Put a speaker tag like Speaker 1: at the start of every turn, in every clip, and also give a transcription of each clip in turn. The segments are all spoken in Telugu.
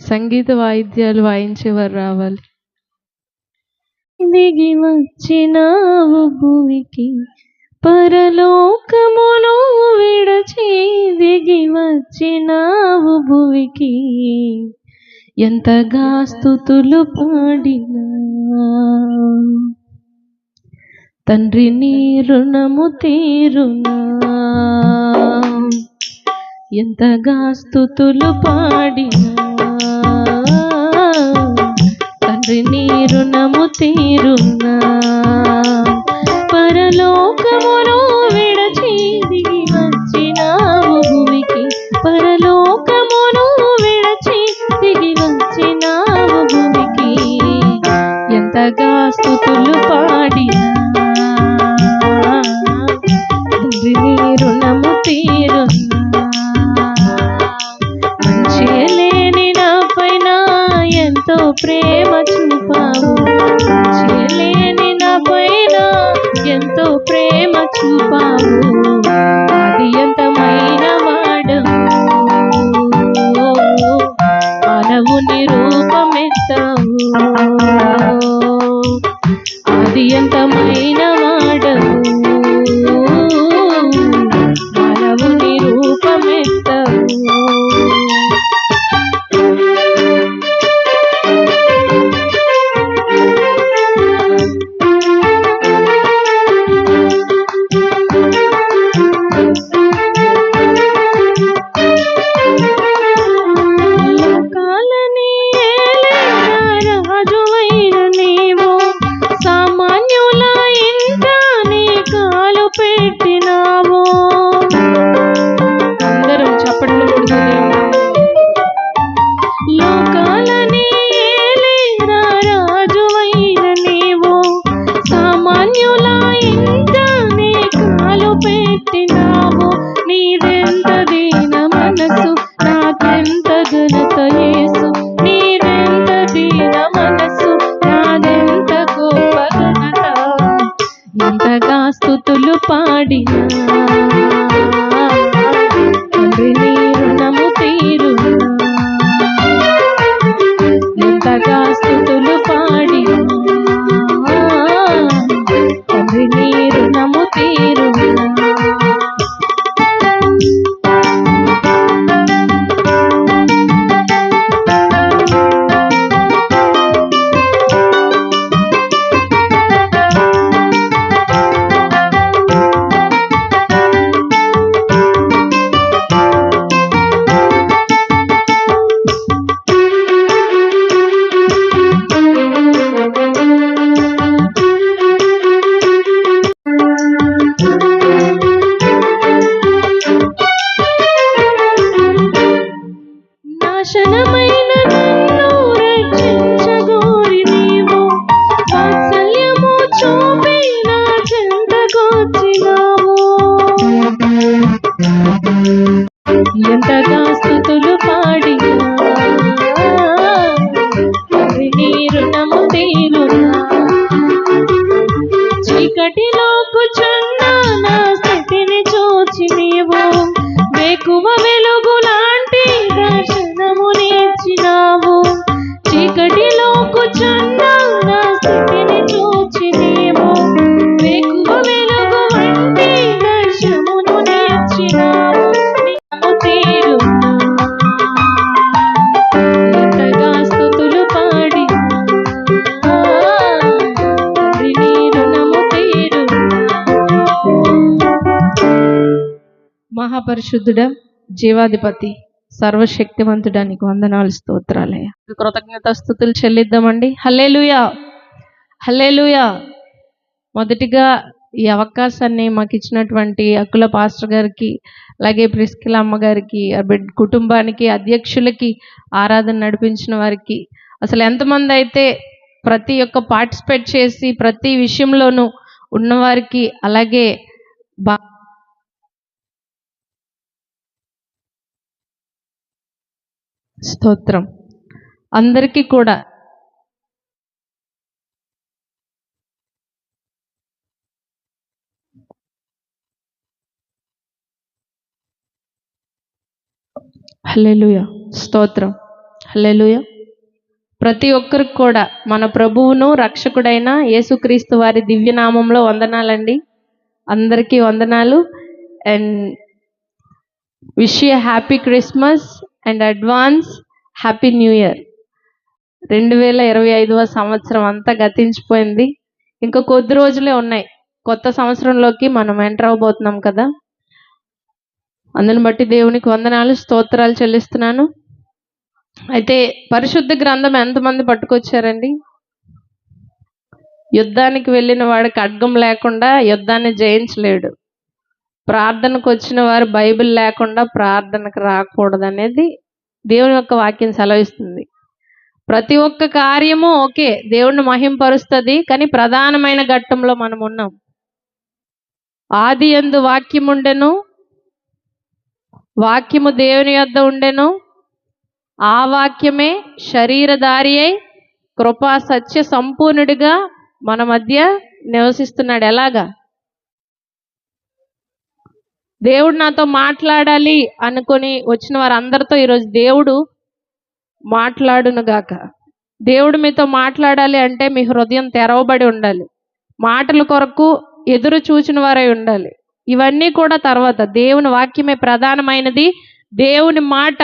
Speaker 1: సంగీత వాయిద్యాలు వాయించేవారు రావాలి. దిగి వచ్చినావు భూమికి పరలోకమును విడచి దిగి వచ్చినావు భూమికి. ఎంతగా స్థుతులు పాడినా తండ్రి నీ రుణము తీరునా. ఎంతగా స్థుతులు పాడినా తండ్రి నీ రుణము తీరున్నా. పరలోకమును స్థుతులు ఎంత కాస్త మహాపరిశుద్ధుడ జీవాధిపతి సర్వశక్తివంతుడానికి వందనాలు స్తోత్రాలయ కృతజ్ఞత స్థుతులు చెల్లిద్దామండి. హల్లేలుయా! హల్లేలుయా! మొదటిగా ఈ అవకాశాన్ని మాకు ఇచ్చినటువంటి అక్కుల పాస్టర్ గారికి అలాగే ప్రిస్కిల అమ్మగారికి బిడ్ కుటుంబానికి అధ్యక్షులకి ఆరాధన నడిపించిన వారికి అసలు ఎంతమంది అయితే ప్రతి ఒక్క పార్టిసిపేట్ చేసి ప్రతి విషయంలోనూ ఉన్నవారికి అలాగే బా స్తోత్రం. అందరికీ కూడా హల్లెలూయా. స్తోత్రం. హల్లెలూయ. ప్రతి ఒక్కరికి కూడా మన ప్రభువును రక్షకుడైన యేసుక్రీస్తు వారి దివ్యనామంలో వందనాలండి. అందరికీ వందనాలు. And wish you happy Christmas. And advance happy new year. రెండు వేల ఇరవై ఐదవ సంవత్సరం అంతా గతించిపోయింది. ఇంకా కొద్ది రోజులే ఉన్నాయి. కొత్త సంవత్సరంలోకి మనం ఎంటర్ అవబోతున్నాం కదా. అందుని బట్టి దేవునికి వందనాలు స్తోత్రాలు చెల్లిస్తున్నాను. అయితే పరిశుద్ధ గ్రంథం ఎంతమంది పట్టుకొచ్చారండి? యుద్ధానికి వెళ్ళిన వాడు ఖడ్గం లేకుండా యుద్ధాన్ని జయించలేడు. ప్రార్థనకు వచ్చిన వారు బైబిల్ లేకుండా ప్రార్థనకు రాకూడదు అనేది దేవుని యొక్క వాక్యం సెలవిస్తుంది. ప్రతి ఒక్క కార్యము ఓకే దేవుణ్ణి మహింపరుస్తుంది కానీ ప్రధానమైన ఘట్టంలో మనం ఉన్నాం. ఆది ఎందు వాక్యం ఉండెను వాక్యము దేవుని యొద్ద ఉండెను ఆ వాక్యమే శరీరధారి అయి కృపా సత్య సంపూర్ణుడిగా మన మధ్య నివసిస్తున్నాడు. ఎలాగా? దేవుడు నాతో మాట్లాడాలి అనుకొని వచ్చిన వారందరితో ఈరోజు దేవుడు మాట్లాడునుగాక. దేవుడు మీతో మాట్లాడాలి అంటే మీ హృదయం తెరవబడి ఉండాలి. మాటల కొరకు ఎదురు చూచిన వారై ఉండాలి. ఇవన్నీ కూడా తర్వాత దేవుని వాక్యమే ప్రధానమైనది. దేవుని మాట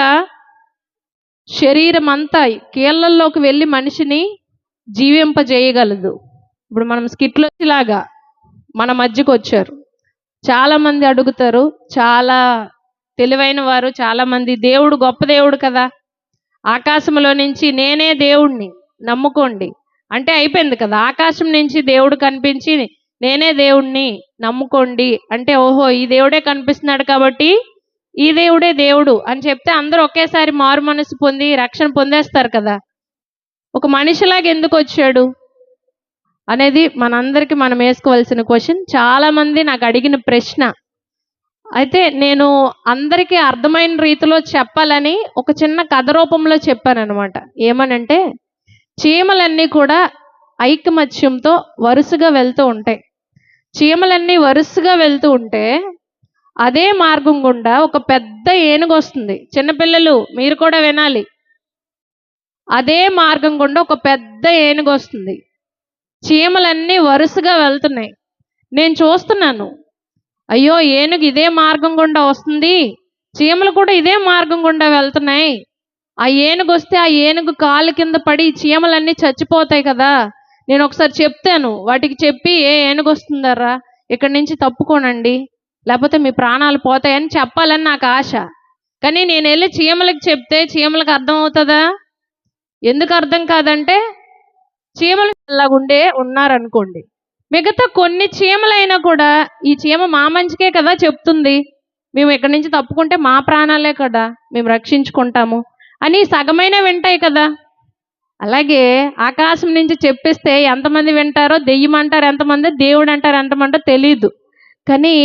Speaker 1: శరీరం అంతా కీళ్ళల్లోకి వెళ్ళి మనిషిని జీవింపజేయగలదు. ఇప్పుడు మనం స్కిట్లో లాగా మన మధ్యకు వచ్చారు చాలామంది అడుగుతారు. చాలా తెలివైన వారు చాలామంది దేవుడు గొప్ప దేవుడు కదా. ఆకాశంలో నుంచి నేనే దేవుణ్ణి నమ్ముకోండి. అంటే అయిపోయింది కదా. ఆకాశం నుంచి దేవుడు కనిపించి నేనే దేవుణ్ణి నమ్ముకోండి. అంటే ఓహో ఈ దేవుడే కనిపిస్తున్నాడు కాబట్టి ఈ దేవుడే దేవుడు అని చెప్తే అందరూ ఒకేసారి మారు మనసు పొంది రక్షణ పొందేస్తారు కదా. ఒక మనిషిలాగా ఎందుకు వచ్చాడు? అనేది మనందరికీ మనం వేసుకోవాల్సిన క్వశ్చన్ చాలా మంది నాకు అడిగిన ప్రశ్న అయితే నేను అందరికీ అర్థమైన రీతిలో చెప్పాలని ఒక చిన్న కథ రూపంలో చెప్పాను అనమాట ఏమనంటే చీమలన్నీ కూడా ఐకమత్యంతో వరుసగా వెళ్తూ ఉంటాయి. చీమలన్నీ వరుసగా వెళ్తూ ఉంటే అదే మార్గం గుండా ఒక పెద్ద ఏనుగు వస్తుంది. చిన్నపిల్లలు మీరు కూడా వినాలి. అదే మార్గం గుండా ఒక పెద్ద ఏనుగు వస్తుంది. చీమలన్నీ వరుసగా వెళ్తున్నాయి. నేను చూస్తున్నాను. అయ్యో ఏనుగు ఇదే మార్గం గుండా వస్తుంది. చీమలు కూడా ఇదే మార్గం గుండా వెళ్తున్నాయి. ఆ ఏనుగు వస్తే ఆ ఏనుగు కాలు కింద పడి చీమలన్నీ చచ్చిపోతాయి కదా. నేను ఒకసారి చెప్తాను. వాటికి చెప్పి ఏ ఏనుగు వస్తుందర్రా? ఇక్కడి నుంచి తప్పుకోనండి. లేకపోతే మీ ప్రాణాలు పోతాయని చెప్పాలని నాకు ఆశ. కానీ నేను వెళ్ళి చీమలకు చెప్తే చీమలకు అర్థం అవుతుందా ఎందుకు అర్థం కాదంటే చీమలు ఉండే ఉన్నారనుకోండి. మిగతా కొన్ని చీమలైనా కూడా ఈ చీమ మా మంచికే కదా చెప్తుంది. మేము ఇక్కడి నుంచి తప్పుకుంటే మా ప్రాణాలే కదా మేము రక్షించుకుంటాము అని సగమైన వింటాయి కదా. అలాగే ఆకాశం నుంచి చెప్పిస్తే ఎంతమంది వింటారో దెయ్యం అంటారు ఎంతమంది దేవుడు అంటారు ఎంతమంటో తెలియదు కానీ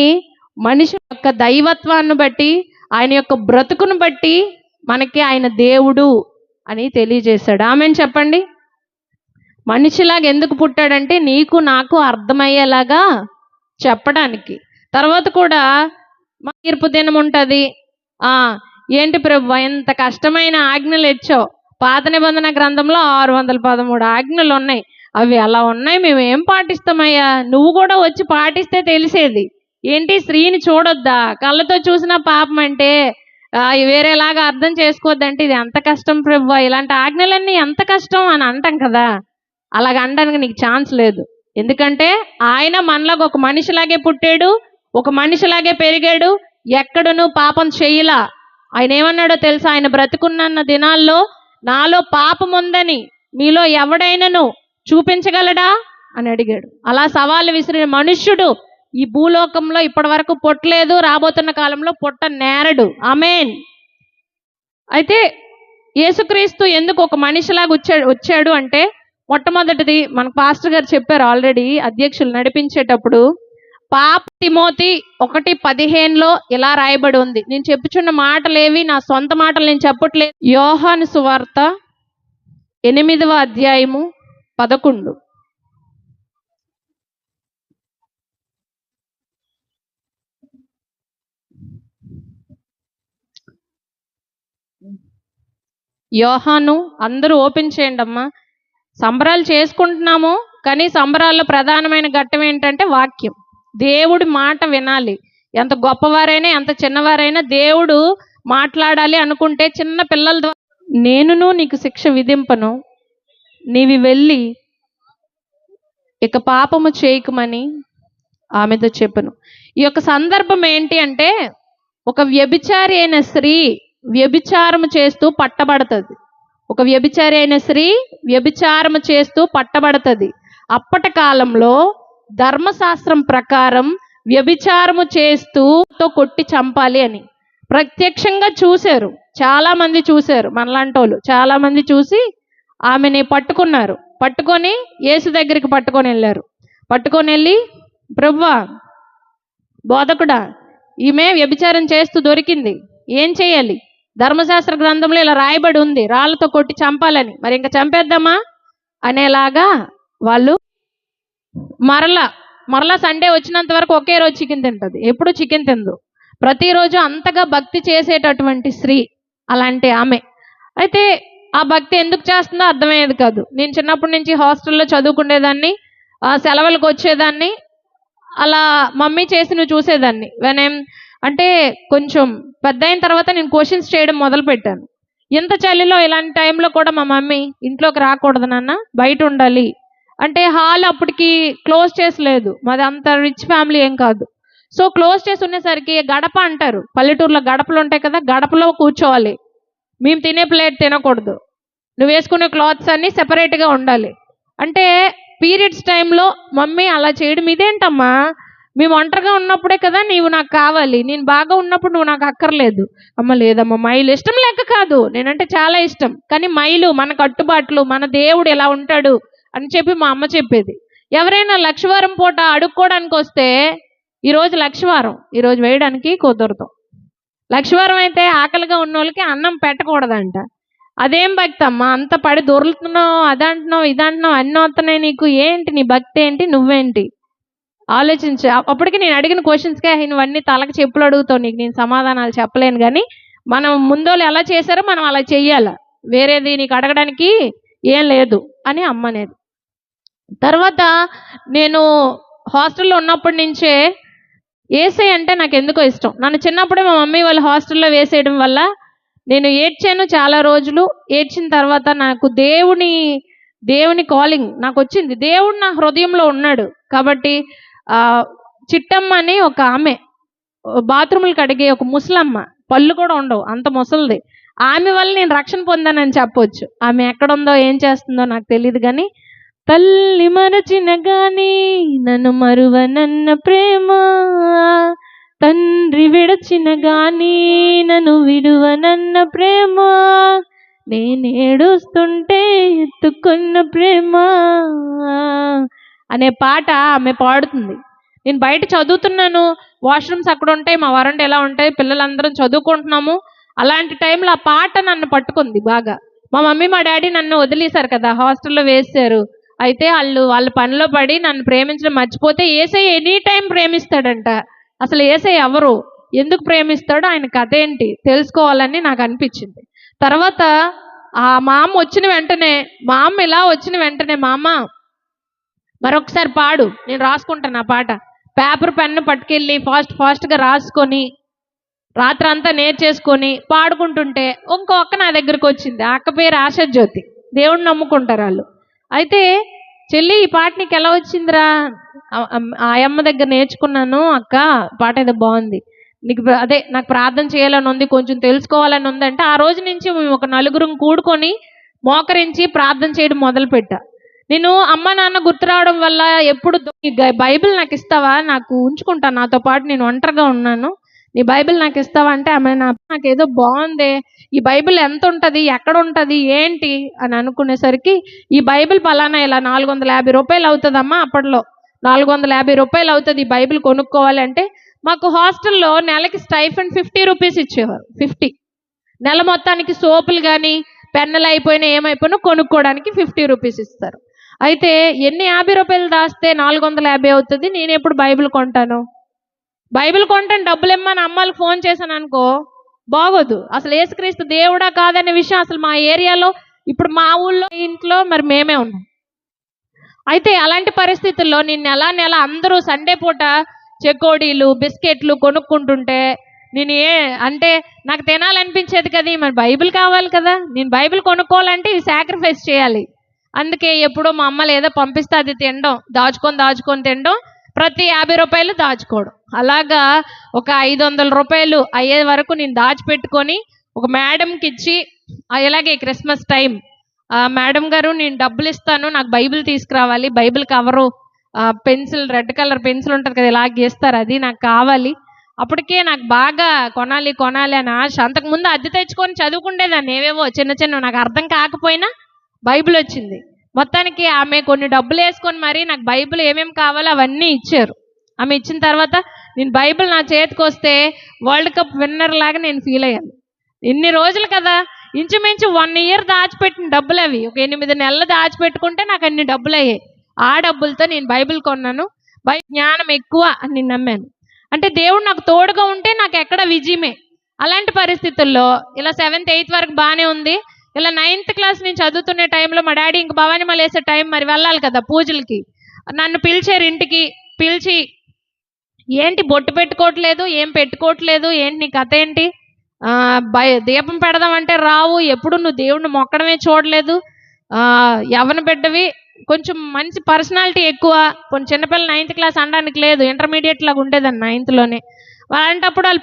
Speaker 1: మనిషి యొక్క దైవత్వాన్ని బట్టి ఆయన యొక్క బ్రతుకును బట్టి మనకి ఆయన దేవుడు అని తెలియజేశాడు. ఆమెను చెప్పండి? మనిషిలాగా ఎందుకు పుట్టాడంటే నీకు నాకు అర్థమయ్యేలాగా చెప్పడానికి. తర్వాత కూడా మా తీర్పు దినం ఉంటుంది. ఏంటి ప్రభు ఎంత కష్టమైన ఆజ్ఞలు ఇచ్చావు. పాత నిబంధన గ్రంథంలో ఆరు వందల పదమూడు ఆజ్ఞలు ఉన్నాయి. అవి అలా ఉన్నాయి మేము ఏం పాటిస్తామయ్యా? నువ్వు కూడా వచ్చి పాటిస్తే తెలిసేది. ఏంటి స్త్రీని చూడొద్దా? కళ్ళతో చూసిన పాపం అంటే వేరేలాగా అర్థం చేసుకోవద్దంటే ఇది ఎంత కష్టం ప్రభు? ఇలాంటి ఆజ్ఞలన్నీ ఎంత కష్టం అని అంటాం కదా. అలాగ అనడానికి నీకు ఛాన్స్ లేదు. ఎందుకంటే ఆయన మనలాగా ఒక మనిషిలాగే పుట్టాడు ఒక మనిషిలాగే పెరిగాడు ఎక్కడను పాపం చేయలా. ఆయన ఏమన్నాడో తెలుసా? ఆయన బ్రతుకున్న దినాల్లో నాలో పాపం ఉందని మీలో ఎవడైనను చూపించగలడా? అని అడిగాడు. అలా సవాలు విసిరిన మనుష్యుడు ఈ భూలోకంలో ఇప్పటి వరకు పుట్టలేదు రాబోతున్న కాలంలో పుట్ట నేరడు అమేన్ అయితే యేసుక్రీస్తు ఎందుకు ఒక మనిషిలాగా వచ్చాడు వచ్చాడు అంటే మొట్టమొదటిది మన పాస్టర్ గారు చెప్పారు ఆల్రెడీ అధ్యక్షులు నడిపించేటప్పుడు పాప తిమోతి ఒకటి పదిహేనులో ఇలా రాయబడి ఉంది. నేను చెప్పుచున్న మాటలేవి నా సొంత మాటలు నేను చెప్పట్లేదు. యోహాను సువార్త ఎనిమిదవ అధ్యాయము పదకొండు. యోహాను అందరూ ఓపెన్ చేయండి అమ్మా సంబరాలు చేసుకుంటున్నాము కానీ సంబరాల్లో ప్రధానమైన ఘట్టం ఏంటంటే వాక్యం. దేవుడి మాట వినాలి. ఎంత గొప్పవారైనా ఎంత చిన్నవారైనా దేవుడు మాట్లాడాలి అనుకుంటే చిన్న పిల్లల ద్వారా నేనును నీకు శిక్ష విధింపను. నీవి వెళ్ళి ఇక పాపము చేయకమని ఆమెతో చెప్పను. ఈ యొక్క సందర్భం ఏంటి అంటే ఒక వ్యభిచారి అయిన స్త్రీ వ్యభిచారము చేస్తూ పట్టబడుతుంది. ఒక వ్యభిచారి అయిన స్త్రీ వ్యభిచారము చేస్తూ పట్టబడుతుంది. అప్పటి కాలంలో ధర్మశాస్త్రం ప్రకారం వ్యభిచారము చేస్తూ తో కొట్టి చంపాలి అని. ప్రత్యక్షంగా చూశారు. చాలా మంది చూశారు. మనలాంటి వాళ్ళు చాలా మంది చూసి ఆమెని పట్టుకున్నారు. పట్టుకొని యేసు దగ్గరికి పట్టుకొని వెళ్ళారు. పట్టుకొని వెళ్ళి ప్రభువా బోధకుడా ఈమె వ్యభిచారం చేస్తూ దొరికింది. ఏం చేయాలి? ధర్మశాస్త్ర గ్రంథంలో ఇలా రాయబడి ఉంది. రాళ్ళతో కొట్టి చంపాలని. మరి ఇంకా చంపేద్దామా? అనేలాగా వాళ్ళు మరలా మరలా సండే వచ్చినంత వరకు ఒకే రోజు చికెన్ తింటుంది. ఎప్పుడు చికెన్ తిందు ప్రతిరోజు అంతగా భక్తి చేసేటటువంటి స్త్రీ అలాంటి ఆమె. అయితే ఆ భక్తి ఎందుకు చేస్తుందో అర్థమయ్యేది కాదు. నేను చిన్నప్పటి నుంచి హాస్టల్లో చదువుకునేదాన్ని ఆ సెలవులకు వచ్చేదాన్ని అలా మమ్మీ చేసి నువ్వు చూసేదాన్ని. వెనేం అంటే కొంచెం పెద్ద అయిన తర్వాత నేను క్వశ్చన్స్ చేయడం మొదలు పెట్టాను ఇంత చలిలో ఇలాంటి టైంలో కూడా మా మమ్మీ ఇంట్లోకి రాకూడదు నాన్న బయట ఉండాలి. అంటే హాల్ అప్పటికి క్లోజ్ చేసలేదు. మాది అంత రిచ్ ఫ్యామిలీ ఏం కాదు. సో క్లోజ్ చేసి ఉండేసరికి గడప అంటారు. పల్లెటూరులో గడపలు ఉంటాయి కదా గడపలో కూర్చోవాలి. మేము తినే ప్లేట్ తినకూడదు. నువ్వు వేసుకునే క్లాత్స్ అన్నీ సెపరేట్గా ఉండాలి. అంటే పీరియడ్స్ టైంలో మమ్మీ అలా చేయడం ఇదేంటమ్మా? మేము ఒంటరిగా ఉన్నప్పుడే కదా నీవు నాకు కావాలి. నేను బాగా ఉన్నప్పుడు నువ్వు నాకు అక్కర్లేదు. అమ్మ లేదమ్మా మైలు ఇష్టం లేక కాదు. నేనంటే చాలా ఇష్టం. కానీ మైలు మన కట్టుబాట్లు మన దేవుడు ఎలా ఉంటాడు అని చెప్పి మా అమ్మ చెప్పేది. ఎవరైనా లక్షవారం పూట అడుక్కోవడానికి వస్తే ఈరోజు లక్షవారం ఈరోజు వేయడానికి కుదరదు. లక్షవారం అయితే ఆకలిగా ఉన్న వాళ్ళకి అన్నం పెట్టకూడదంట. అదేం భక్తి అమ్మా అంత పడి దొరుకుతున్నావు అదంటున్నావు ఇదంటున్నావు అన్నీ వస్తున్నాయి నీకు ఏంటి నీ భక్తి ఏంటి నువ్వేంటి? ఆలోచించు. అప్పటికి నేను అడిగిన క్వశ్చన్స్కే ఇవన్నీ తలకి చెప్పులు అడుగుతావు నీకు నేను సమాధానాలు చెప్పలేను కానీ మనం ముందోళ్ళు ఎలా చేశారో మనం అలా చెయ్యాలి. వేరేది నీకు అడగడానికి ఏం లేదు అని అమ్మ అనేది. తర్వాత నేను హాస్టల్లో ఉన్నప్పటి నుంచే ఏసై అంటే నాకు ఎందుకో ఇష్టం. నన్ను చిన్నప్పుడే మా మమ్మీ వాళ్ళు హాస్టల్లో వేసేయడం వల్ల నేను ఏడ్చాను చాలా రోజులు. ఏడ్చిన తర్వాత నాకు దేవుని దేవుని కాలింగ్ నాకు వచ్చింది. దేవుడు నా హృదయంలో ఉన్నాడు. కాబట్టి చిట్టమ్మ అని ఒక ఆమె బాత్రూములు కడిగే ఒక ముసలమ్మ పళ్ళు కూడా ఉండవు అంత ముసలిది. ఆమె వల్ల నేను రక్షణ పొందానని చెప్పొచ్చు. ఆమె ఎక్కడుందో ఏం చేస్తుందో నాకు తెలియదు కానీ తల్లి మరచిన గాని నన్ను మరువనన్న ప్రేమ తండ్రి విడచిన గాని నన్ను విడువనన్న ప్రేమ నేనేడుస్తుంటే ఎత్తుకున్న ప్రేమ. అనే పాట ఆమె పాడుతుంది. నేను బయట చదువుతున్నాను వాష్రూమ్స్ అక్కడ ఉంటాయి మా వరండా ఎలా ఉంటాయి పిల్లలందరం చదువుకుంటున్నాము. అలాంటి టైంలో ఆ పాట నన్ను పట్టుకుంది బాగా. మా మమ్మీ మా డాడీ నన్ను వదిలేశారు కదా హాస్టల్లో వేశారు. అయితే వాళ్ళు వాళ్ళ పనిలో పడి నన్ను ప్రేమించడం మర్చిపోతే ఏసై ఎనీ టైం ప్రేమిస్తాడంట. అసలు ఏసై ఎవరు? ఎందుకు ప్రేమిస్తాడో ఆయన కథ ఏంటి? తెలుసుకోవాలని నాకు అనిపించింది. తర్వాత ఆ మా అమ్మ వచ్చిన వెంటనే మా అమ్మ ఇలా వచ్చిన వెంటనే మా అమ్మ మరొకసారి పాడు. నేను రాసుకుంటాను ఆ పాట. పేపర్ పెన్ను పట్టుకెళ్ళి ఫాస్ట్ ఫాస్ట్గా రాసుకొని రాత్రంతా నేర్చేసుకొని పాడుకుంటుంటే ఇంకో అక్క నా దగ్గరకు వచ్చింది. ఆ అక్క పేరు ఆశాజ్యోతి. దేవుడిని నమ్ముకుంటారు వాళ్ళు. అయితే చెల్లి ఈ పాట నీకు ఎలా వచ్చిందిరా? ఆ- అమ్మ దగ్గర నేర్చుకున్నాను అక్క. పాట ఏదో బాగుంది. నీకు అదే నాకు ప్రార్థన చేయాలని ఉంది కొంచెం తెలుసుకోవాలని ఉంది అంటే ఆ రోజు నుంచి మేము ఒక నలుగురం కూడుకొని మోకరించి ప్రార్థన చేయడం మొదలుపెట్టా. నేను అమ్మ నాన్న గుర్తు రావడం వల్ల ఎప్పుడు బైబిల్ నాకు ఇస్తావా? నాకు ఉంచుకుంటాను నాతో పాటు నేను ఒంటరిగా ఉన్నాను. నీ బైబిల్ నాకు ఇస్తావా అంటే ఆమె నాకు ఏదో బాగుంది. ఈ బైబిల్ ఎంత ఉంటుంది? ఎక్కడ ఉంటుంది? ఏంటి? అని అనుకునేసరికి ఈ బైబిల్ పలానా ఇలా నాలుగు వందల యాభై రూపాయలు అవుతుందమ్మా అప్పట్లో. నాలుగు వందల యాభై రూపాయలు అవుతుంది ఈ బైబిల్ కొనుక్కోవాలి అంటే మాకు హాస్టల్లో నెలకి స్టైఫండ్ ఫిఫ్టీ రూపీస్ ఇచ్చేవారు. ఫిఫ్టీ. నెల మొత్తానికి సోపులు కానీ పెన్నులు అయిపోయినా ఏమైపోయినా కొనుక్కోవడానికి ఫిఫ్టీ రూపీస్ ఇస్తారు. అయితే ఎన్ని యాభై రూపాయలు దాస్తే నాలుగు వందల యాభై అవుతుంది? నేను ఎప్పుడు బైబిల్ కొంటాను? బైబిల్ కొంటాను డబ్బులు ఇమ్మని అమ్మాలకు ఫోన్ చేశాను అనుకో బాగోదు. అసలు యేసుక్రీస్తు దేవుడా కాదనే విషయం అసలు మా ఏరియాలో ఇప్పుడు మా ఊళ్ళో ఇంట్లో మరి మేమే ఉన్నాం. అయితే అలాంటి పరిస్థితుల్లో నేను నెల నెల అందరూ సండే పూట చెకోడీలు బిస్కెట్లు కొనుక్కుంటుంటే నేను ఏ అంటే నాకు తినాలనిపించేది కదా మరి బైబిల్ కావాలి కదా. నేను బైబిల్ కొనుక్కోవాలంటే ఇవి సాక్రిఫైస్ చేయాలి. అందుకే ఎప్పుడో మా అమ్మ ఏదో పంపిస్తే అది తినడం దాచుకొని దాచుకొని తినడం ప్రతి యాభై రూపాయలు దాచుకోవడం. అలాగా ఒక ఐదు వందల రూపాయలు అయ్యే వరకు నేను దాచిపెట్టుకొని ఒక మేడంకి ఇచ్చి ఇలాగే క్రిస్మస్ టైం మేడం గారు నేను డబ్బులు ఇస్తాను నాకు బైబిల్ తీసుకురావాలి Bible cover pencil red colour pencil ఉంటుంది కదా ఇలా గీస్తారు అది నాకు కావాలి. అప్పటికే నాకు బాగా కొనాలి కొనాలి అని ఆశ. అంతకుముందు అద్దె తెచ్చుకొని చదువుకుండేదాన్ని ఏవేవో చిన్న చిన్న నాకు అర్థం కాకపోయినా బైబిల్ వచ్చింది. మొత్తానికి ఆమె కొన్ని డబ్బులు వేసుకొని మరి నాకు బైబిల్ ఏమేమి కావాలో అవన్నీ ఇచ్చారు. ఆమె ఇచ్చిన తర్వాత నేను బైబిల్ నా చేతికి వస్తే వరల్డ్ కప్ విన్నర్ లాగా నేను ఫీల్ అయ్యాను. ఇన్ని రోజులు కదా ఇంచుమించు వన్ ఇయర్ దాచిపెట్టిన డబ్బులు అవి. ఒక ఎనిమిది నెలలు దాచిపెట్టుకుంటే నాకు అన్ని డబ్బులు అయ్యాయి. ఆ డబ్బులతో నేను బైబిల్ కొన్నాను. బై జ్ఞానం ఎక్కువ అని నేను నమ్మాను. అంటే దేవుడు నాకు తోడుగా ఉంటే నాకు ఎక్కడ విజయమే. అలాంటి పరిస్థితుల్లో ఇలా సెవెంత్ ఎయిత్ వరకు బాగానే ఉంది. ఇలా నైన్త్ క్లాస్ నేను చదువుతున్న టైంలో మా డాడీ ఇంక భవానీ మళ్ళీ వేసే టైం మరి వెళ్ళాలి కదా పూజలకి. నన్ను పిలిచారు ఇంటికి. పిలిచి ఏంటి బొట్టు పెట్టుకోవట్లేదు? ఏం పెట్టుకోవట్లేదు? ఏంటి నీ కథ ఏంటి? ఆ, దీపం పెడదామంటే రావు. ఎప్పుడు నువ్వు దేవుణ్ణి మొక్కడమే చూడలేదు. ఎవరిని బిడ్డవి. కొంచెం మంచి పర్సనాలిటీ ఎక్కువ. కొంచెం చిన్నపిల్ల నైన్త్ క్లాస్ అనడానికి లేదు. ఇంటర్మీడియట్ లాగా ఉండేదాన్ని నైన్త్లోనే అలాంటప్పుడు వాళ్ళు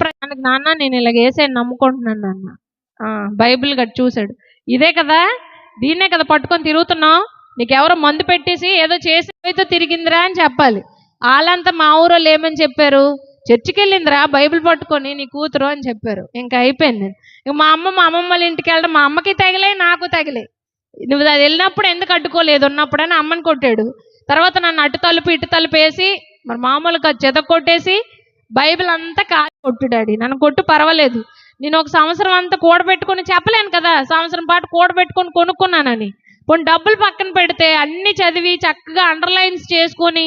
Speaker 1: నాన్న నేను ఇలాగ వేసే నమ్ముకుంటున్నాను నాన్న. బైబిల్ గట్టి చూశాడు. ఇదే కదా? దీన్నే కదా పట్టుకొని తిరుగుతున్నావు? నీకెవరో మందు పెట్టేసి ఏదో చేసి అయితే తిరిగిందిరా అని చెప్పాలి. వాళ్ళంతా మా ఊరో ఏమని చెప్పారు? చర్చికి వెళ్ళిందిరా బైబిల్ పట్టుకొని నీ కూతురు అని చెప్పారు. ఇంకా అయిపోయింది ఇక మా అమ్మ మా అమ్మమ్మ వాళ్ళ ఇంటికి వెళ్ళడం మా అమ్మకి తగిలే నాకు తగిలే. నువ్వు అది వెళ్ళినప్పుడు ఎందుకు అడ్డుకోలేదు? ఉన్నప్పుడు అని అమ్మని కొట్టాడు. తర్వాత నన్ను అటు తలుపు ఇటు తలుపు వేసి మరి మామూలుగా చెత కొట్టేసి బైబిల్ అంతా కాలి కొట్టుడాడి నన్ను కొట్టు పర్వాలేదు. నేను ఒక సంవత్సరం అంతా కూడబెట్టుకుని చెప్పలేను కదా. సంవత్సరం పాటు కూడబెట్టుకొని కొనుక్కున్నానని. పోనీ డబ్బులు పక్కన పెడితే అన్ని చదివి చక్కగా అండర్లైన్స్ చేసుకొని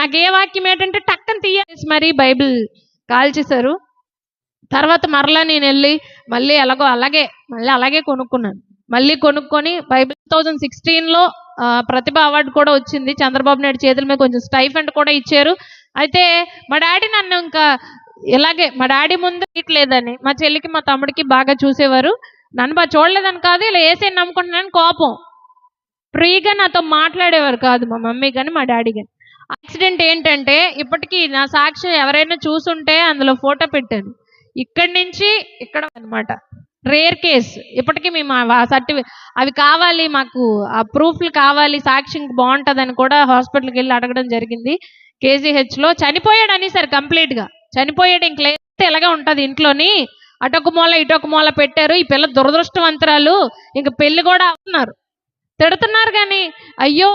Speaker 1: నాకు ఏ వాక్యం ఏంటంటే టక్కన తీయేసి మరీ బైబిల్ కాల్చేశారు తర్వాత మరలా నేను వెళ్ళి మళ్ళీ ఎలాగో అలాగే మళ్ళీ అలాగే కొనుక్కున్నాను. మళ్ళీ కొనుక్కొని బైబిల్ టూ థౌజండ్ సిక్స్టీన్లో ప్రతిభ అవార్డు కూడా వచ్చింది. చంద్రబాబు నాయుడు చేతుల మీద కొంచెం స్టైఫండ్ కూడా ఇచ్చారు. అయితే మా డాడీ నన్ను ఇంకా ఇలాగే మా డాడీ ముందు ఇట్లేదని మా చెల్లికి మా తమ్ముడికి బాగా చూసేవారు. నన్ను బాగా చూడలేదని కాదు ఇలా వేసే నమ్ముకుంటున్నాను కోపం. ఫ్రీగా నాతో మాట్లాడేవారు కాదు మా మమ్మీ కానీ మా డాడీ కానీ యాక్సిడెంట్ ఏంటంటే ఇప్పటికీ నా సాక్షి ఎవరైనా చూసుంటే అందులో ఫోటో పెట్టాను. ఇక్కడి నుంచి ఇక్కడ అన్నమాట. Rare case. ఇప్పటికీ మేము ఆ సర్టిఫి అవి కావాలి మాకు ఆ ప్రూఫ్లు కావాలి సాక్ష్యం బాగుంటుందని కూడా హాస్పిటల్కి వెళ్ళి అడగడం జరిగింది. కేజీహెచ్లో చనిపోయాడు అనేసారు కంప్లీట్గా. చనిపోయాడు. ఇంక లేకపోతే ఎలాగే ఉంటుంది ఇంట్లోని? అటొక మూల ఇటొక మూల పెట్టారు. ఈ పిల్ల దురదృష్టవంతురాలు. ఇంక పెళ్ళి కూడా అవుతున్నారు. తిడుతున్నారు కానీ అయ్యో